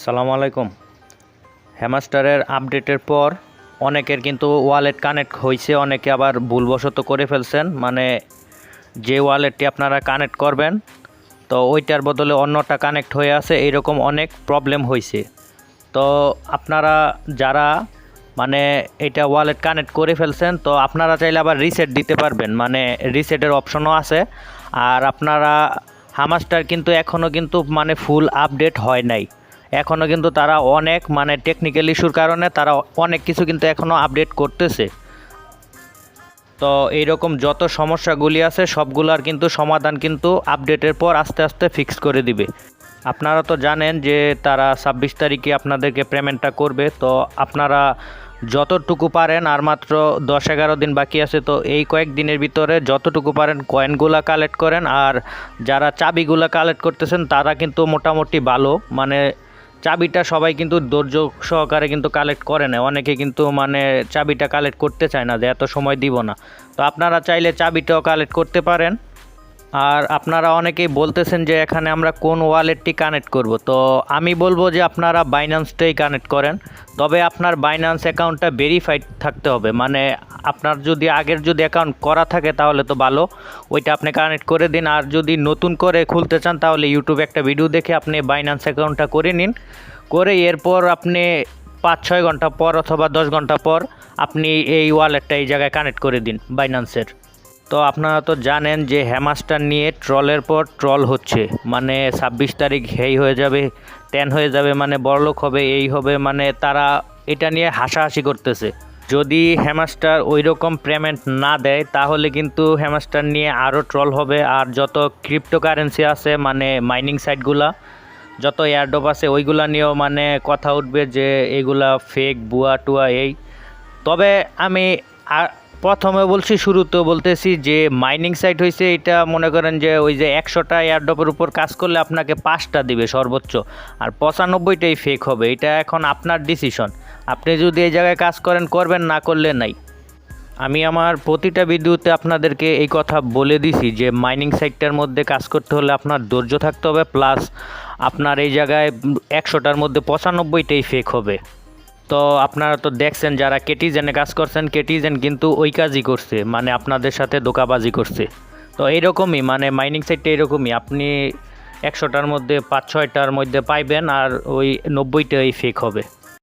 সালাম আলাইকুম। হ্যামাস্টারের আপডেটের পর অনেকের কিন্তু ওয়ালেট কানেক্ট হয়েছে অনেকে আবার ভুলবশত করে ফেলছেন। মানে যে ওয়ালেটটি আপনারা কানেক্ট করবেন, তো ওইটার বদলে অন্যটা কানেক্ট হয়ে আছে, এইরকম অনেক প্রবলেম হয়েছে তো আপনারা যারা মানে এটা ওয়ালেট কানেক্ট করে ফেলছেন, তো আপনারা চাইলে আবার রিসেট দিতে পারবেন। মানে রিসেটের অপশনও আছে। আর আপনারা হামাস্টার কিন্তু এখনও কিন্তু মানে ফুল আপডেট হয় নাই। এখনও কিন্তু তারা অনেক মানে টেকনিক্যাল ইস্যুর কারণে তারা অনেক কিছু কিন্তু এখনও আপডেট করতেছে। তো এইরকম যত সমস্যাগুলি আছে, সবগুলার কিন্তু সমাধান কিন্তু আপডেটের পর আস্তে আস্তে ফিক্স করে দিবে। আপনারা তো জানেন যে তারা ছাব্বিশ তারিখে আপনাদেরকে পেমেন্টটা করবে, তো আপনারা যতটুকু পারেন, আর মাত্র দশ এগারো দিন বাকি আছে, তো এই কয়েক দিনের ভিতরে যতটুকু পারেন কয়েনগুলা কালেক্ট করেন, আর যারা চাবিগুলা কালেক্ট করতেছেন, তারা কিন্তু মোটামুটি ভালো মানে চাবিটা সবাই কিন্তু ধৈর্য সহকারে কিন্তু কালেক্ট করে না অনেকে কিন্তু মানে চাবিটা কালেক্ট করতে চায় না যে এত সময় দিব না। তো আপনারা চাইলে চাবিটাও কালেক্ট করতে পারেন। আর আপনারা অনেকেই বলতেছেন যে এখানে আমরা কোন ওয়ালেটটি কানেক্ট করব। তো আমি বলব যে আপনারা বাইন্যান্সটাই কানেক্ট করেন। তবে আপনার বাইন্যান্স অ্যাকাউন্টটা ভেরিফাইড থাকতে হবে। মানে আপনার যদি আগের যদি অ্যাকাউন্ট করা থাকে তাহলে তো ভালো। ওইটা আপনি কানেক্ট করে দিন। আর যদি নতুন করে খুলতে চান তাহলে ইউটিউবে একটা ভিডিও দেখে আপনি বাইন্যান্স অ্যাকাউন্টটা করে নিন। করে এরপর আপনি পাঁচ ছয় ঘণ্টা পর অথবা দশ ঘণ্টা পর আপনি এই ওয়ালেটটা এই জায়গায় কানেক্ট করে দিন বাইন্যান্সের তো আপনারা তো জানেন যে হ্যামাস্টার নিয়ে ট্রলের পর ট্রল হচ্ছে। মানে ছাব্বিশ তারিখ হেই হয়ে যাবে টেন হয়ে যাবে মানে বড়লোক হবে, এই হবে মানে তারা এটা নিয়ে হাসাহাসি করতেছে। যদি হ্যামাস্টার ওই রকম পেমেন্ট না দেয়, তাহলে কিন্তু হ্যামাস্টার নিয়ে আরও ট্রল হবে। আর যত ক্রিপ্টোকারেন্সি আছে মানে মাইনিং সাইটগুলা যত এয়ারডপ আছে, ওইগুলা নিয়েও মানে কথা উঠবে যে এগুলা ফেক বুয়া টুয়া, এই। তবে আমি প্রথমে বলছি, শুরুতে বলতেছি যে মাইনিং সাইট হয়েছে এটা মনে করেন যে ওই যে একশোটা এয়ারডপের উপর কাজ করলে আপনাকে পাঁচটা দিবে সর্বোচ্চ, আর পঁচানব্বইটাই ফেক হবে। এটা এখন আপনার ডিসিশন আপনি যদি এই জায়গায় কাজ করেন, করবেন, না করলে নাই। আমি আমার প্রতিটা ভিডিওতে আপনাদেরকে এই কথা বলে দিছি যে মাইনিং সাইটটার মধ্যে কাজ করতে হলে আপনার ধৈর্য থাকতে হবে প্লাস আপনার এই জায়গায় একশোটার মধ্যে পঁচানব্বইটাই ফেক হবে। তো আপনারা তো দেখছেন, যারা কেটিজেনে কাজ করছেন কেটিজেন কিন্তু ওই কাজই করছে মানে আপনাদের সাথে ধোকাবাজি করছে। তো এইরকমই মানে মাইনিং সাইটটা এরকমই, আপনি একশোটার মধ্যে পাঁচ ছয়টার মধ্যে পাইবেন আর ওই নব্বইটাই ফেক হবে।